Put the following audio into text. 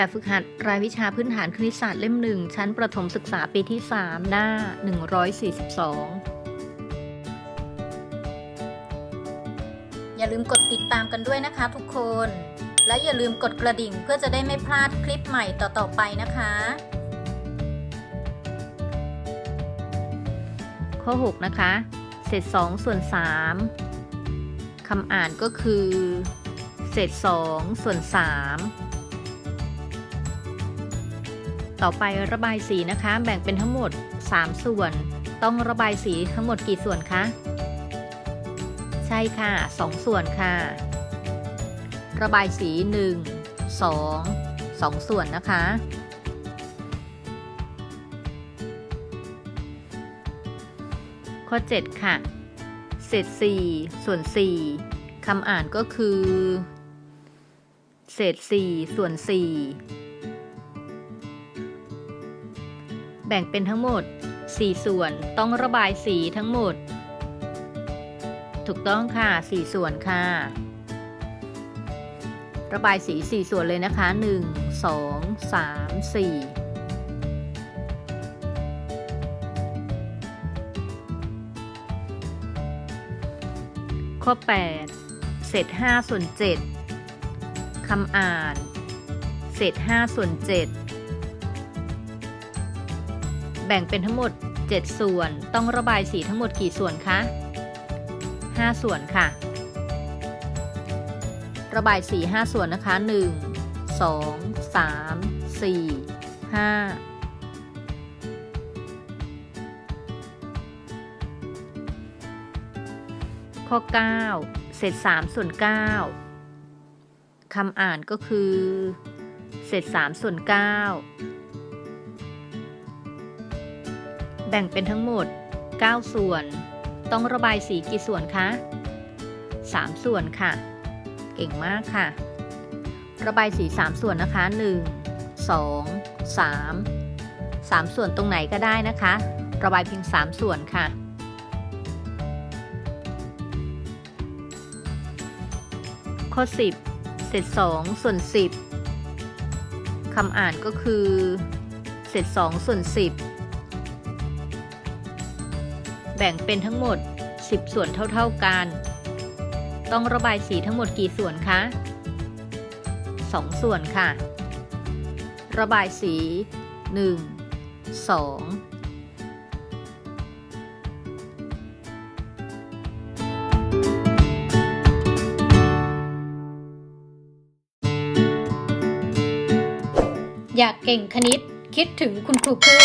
แบบฝึกหัดรายวิชาพื้นฐานคณิตศาสตร์เล่มหนึ่งชั้นประถมศึกษาปีที่ 3 หน้า 142 อย่าลืมกดติดตามกันด้วยนะคะทุกคน และอย่าลืมกดกระดิ่งเพื่อจะได้ไม่พลาดคลิปใหม่ต่อ ๆ ไปนะคะ ข้อ 6 นะคะ เศษ 2 ส่วน 3คำอ่านก็คือ เศษ 2 ส่วน 3 ต่อไประบายสีนะคะ แบ่งเป็นทั้งหมด 3 ส่วน ต้องระบายสีทั้งหมดกี่ส่วนคะ ใช่ค่ะ 2 ส่วนค่ะ ระบายสี 1 2 2 ส่วนนะคะ ข้อ 7 ค่ะ เศษ 4 ส่วน 4คำอ่านก็คือ เศษ 4 ส่วน 4 แบ่งเป็นทั้งหมด 4 ส่วนต้องระบายสีทั้งหมด ถูกต้องค่ะ 4 ส่วนค่ะ ระบายสี 4 ส่วนเลยนะคะ 1 2 3 4ข้อ 8 เศษ5ส่วน7คำอ่าน เศษ5ส่วน7 แบ่งเป็นทั้งหมด 7 ส่วน ต้องระบายสีทั้งหมดกี่ส่วนคะ 5 ส่วนค่ะ ระบายสี 5 ส่วนนะคะ 1 2 3 4 5ข้อ 9 เศษ3ส่วน 9คำอ่านก็คือ เศษ3ส่วน 9 แบ่งเป็นทั้งหมด 9 ส่วน ต้องระบายสีกี่ส่วนคะ 3 ส่วนค่ะ เก่งมากค่ะ ระบายสี 3 ส่วนนะคะ 1 2 3 3 ส่วนตรงไหนก็ได้นะคะ ระบายเพียง 3 ส่วนค่ะข้อ 10 เศษ 2 ส่วน 10คำอ่านก็คือ เศษ 2 ส่วน 10 แบ่งเป็นทั้งหมด 10 ส่วนเท่าๆกัน ต้องระบายสีทั้งหมดกี่ส่วนคะ 2 ส่วนค่ะ ระบายสี 1 2อยากเก่งคณิตคิดถึงคุณครูพึ่ง